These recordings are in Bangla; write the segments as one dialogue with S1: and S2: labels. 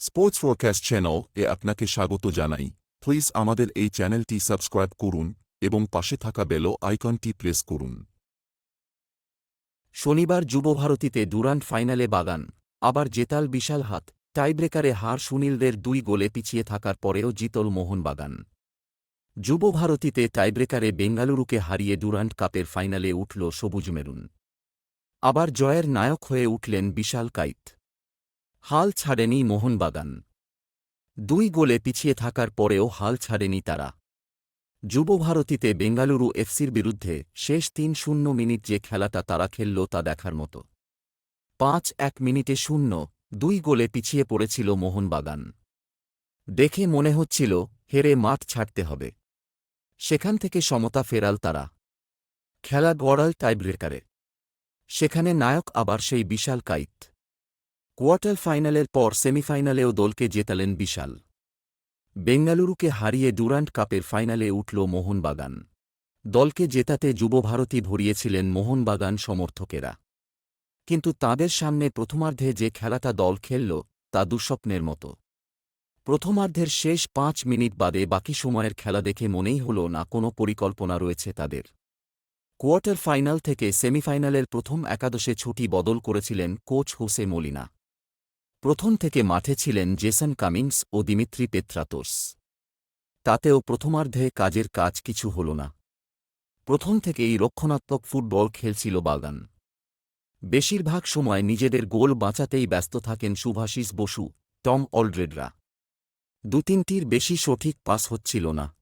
S1: স্পোর্টস ফোরকাস্ট চ্যানেল এ আপনাকে স্বাগত জানাই। প্লিজ আমাদের এই চ্যানেলটি সাবস্ক্রাইব করুন এবং পাশে থাকা বেল আইকনটি প্রেস করুন।
S2: শনিবার যুবভারতীতে ডুরান্ট ফাইনালে বাগান, আবার জেতাল বিশাল হাত, টাইব্রেকারে হার সুনীলদের দুই গোলে পিছিয়ে থাকার পরেও জিতল মোহন মোহনবাগান যুবভারতীতে টাইব্রেকারে বেঙ্গালুরুকে হারিয়ে ডুরান্ট কাপের ফাইনালে উঠল সবুজ মেরুন। আবার জয়ের নায়ক হয়ে উঠলেন বিশাল কাইত হাল ছাড়েনি মোহনবাগান। দুই গোলে পিছিয়ে থাকার পরেও হাল ছাড়েনি তারা। যুবভারতীতে বেঙ্গালুরু এফসির বিরুদ্ধে শেষ তিন শূন্য মিনিট যে খেলাটা তারা খেলল তা দেখার মতো। পাঁচ এক মিনিটে শূন্য, দুই গোলে পিছিয়ে পড়েছিল মোহনবাগান। দেখে মনে হচ্ছিল, হেরে মাঠ ছাড়তে হবে। সেখান থেকে সমতা ফেরাল তারা। খেলা গড়াল টাইব্রেকারে। সেখানে নায়ক আবার সেই বিশাল কাইত কোয়ার্টার ফাইনালের পর সেমিফাইনালেও দলকে জেতালেন বিশাল। বেঙ্গালুরুকে হারিয়ে ডুরান্ট কাপের ফাইনালে উঠল মোহনবাগান। দলকে জেতাতে যুবভারতী ভরিয়েছিলেন মোহনবাগান সমর্থকেরা। কিন্তু তাদের সামনে প্রথমার্ধে যে খেলাটা দল খেলল, তা দুঃস্বপ্নের মতো। প্রথমার্ধের শেষ পাঁচ মিনিট বাদে বাকি সময়ের খেলা দেখে মনেই হল না কোনো পরিকল্পনা রয়েছে তাদের। কোয়ার্টার ফাইনাল থেকে সেমিফাইনালের প্রথম একাদশে ছুটি বদল করেছিলেন কোচ হোসে মলিনা। প্রথম থেকে মাঠে ছিলেন জেসন কামিংস ও দিমিত্রি পেত্রাতোস তাতেও প্রথমার্ধে কাজের কাজ কিছু হল না। প্রথম থেকেই রক্ষণাত্মক ফুটবল খেলছিল বাগান। বেশিরভাগ সময় নিজেদের গোল বাঁচাতেই ব্যস্ত থাকেন সুভাষিস বসু, টম অলড্রেডরা। দু তিনটির বেশি সঠিক পাস হচ্ছিল না।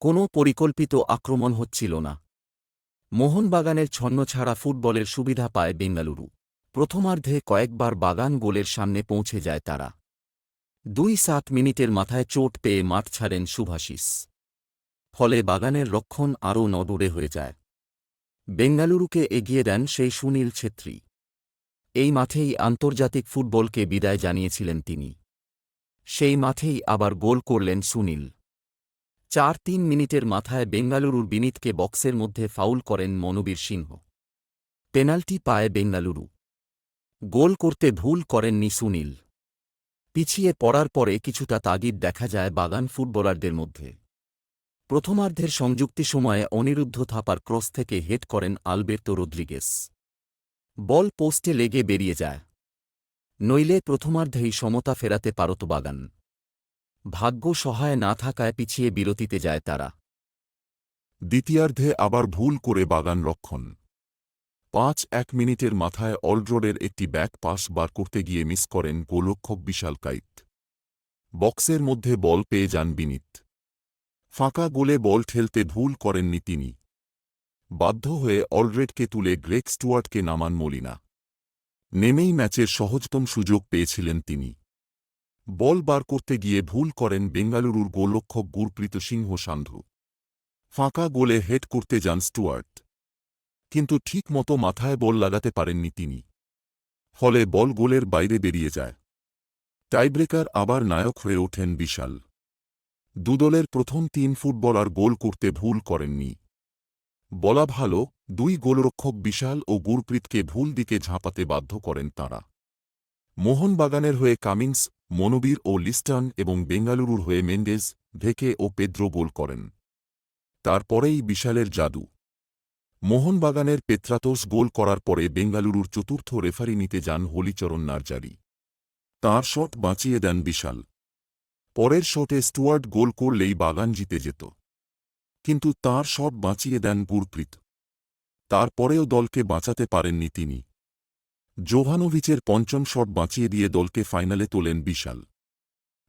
S2: কোনো পরিকল্পিত আক্রমণ হচ্ছিল না। মোহনবাগানের ছন্নছাড়া ফুটবলের সুবিধা পায় বেঙ্গালুরু। প্রথমার্ধে কয়েকবার বাগান গোলের সামনে পৌঁছে যায় তারা। দুই সাত মিনিটের মাথায় চোট পেয়ে মাঠ ছাড়েন সুভাষিস। ফলে বাগানের রক্ষণ আরও নডরে হয়ে যায়। বেঙ্গালুরুকে এগিয়ে দেন সেই সুনীল ছেত্রী। এই মাঠেই আন্তর্জাতিক ফুটবলকে বিদায় জানিয়েছিলেন তিনি। সেই মাঠেই আবার গোল করলেন সুনীল। চার তিন মিনিটের মাথায় বেঙ্গালুরুর বিনীতকে বক্সের মধ্যে ফাউল করেন মনোবীর সিংহ। পেনাল্টি পায় বেঙ্গালুরু। গোল করতে ভুল করেননি সুনীল। পিছিয়ে পড়ার পরে কিছুটা তাগিদ দেখা যায় বাগান ফুটবলারদের মধ্যে। প্রথমার্ধের সংযুক্তি সময়ে অনিরুদ্ধ থাপার ক্রস থেকে হেড করেন আলবের্তো রদ্রিগেস। বল পোস্টে লেগে বেরিয়ে যায়। নইলে প্রথমার্ধেই সমতা ফেরাতে পারত বাগান। ভাগ্য সহায় না থাকায় পিছিয়ে বিরতিতে যায় তারা।
S1: দ্বিতীয়ার্ধে আবার ভুল করে বাগান রক্ষণ। পাঁচ এক মিনিটের মাথায় অলড্রোডের একটি ব্যাক পাস বার করতে গিয়ে মিস করেন গোলক্ষক বিশাল কাইত বক্সের মধ্যে বল পেয়ে যান বিনীত। ফাঁকা গোলে বল ঠেলতে ভুল করেননি তিনি। বাধ্য হয়ে অলরেডকে তুলে গ্রেক স্টুয়ার্টকে নামান মলিনা। নেমেই ম্যাচের সহজতম সুযোগ পেয়েছিলেন তিনি। বল বার করতে গিয়ে ভুল করেন বেঙ্গালুরুর গোলরক্ষক গুরপ্রীত সিংহ সান্ধু। ফাঁকা গোলে হেড করতে যান স্টুয়ার্ট। কিন্তু ঠিক মতো মাথায় বল লাগাতে পারেননি তিনি। ফলে বল গোলের বাইরে বেরিয়ে যায়। টাইব্রেকার আবার নায়ক হয়ে ওঠেন বিশাল। দুদলের প্রথম তিন ফুটবলার গোল করতে ভুল করেননি। বলা ভালো, দুই গোলরক্ষক বিশাল ও গুরপ্রীতকে ভুল দিকে ঝাঁপাতে বাধ্য করেন তাঁরা। মোহনবাগানের হয়ে কামিন্স, মনোবীর ও লিস্টন এবং বেঙ্গালুরুর হয়ে মেন্ডেজ, ভেকে ও পেদ্রো গোল করেন। তারপরেই বিশালের জাদু। মোহনবাগানের পেত্রাতোস গোল করার পরে বেঙ্গালুরুর চতুর্থ রেফারি নিতে যান হলিচরণ নার্জারি। তাঁর শট বাঁচিয়ে দেন বিশাল। পরের শটে স্টুয়ার্ট গোল করলেই বাগান জিতে যেত। কিন্তু তাঁর শট বাঁচিয়ে দেন গুরপ্রীত। তারপরেও দলকে বাঁচাতে পারেননি তিনি। জোভানোভিচের পঞ্চম শট বাঁচিয়ে দিয়ে দলকে ফাইনালে তোলেন বিশাল।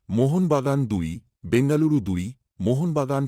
S1: মোহনবাগান দুই, বেঙ্গালুরু দুই, মোহনবাগান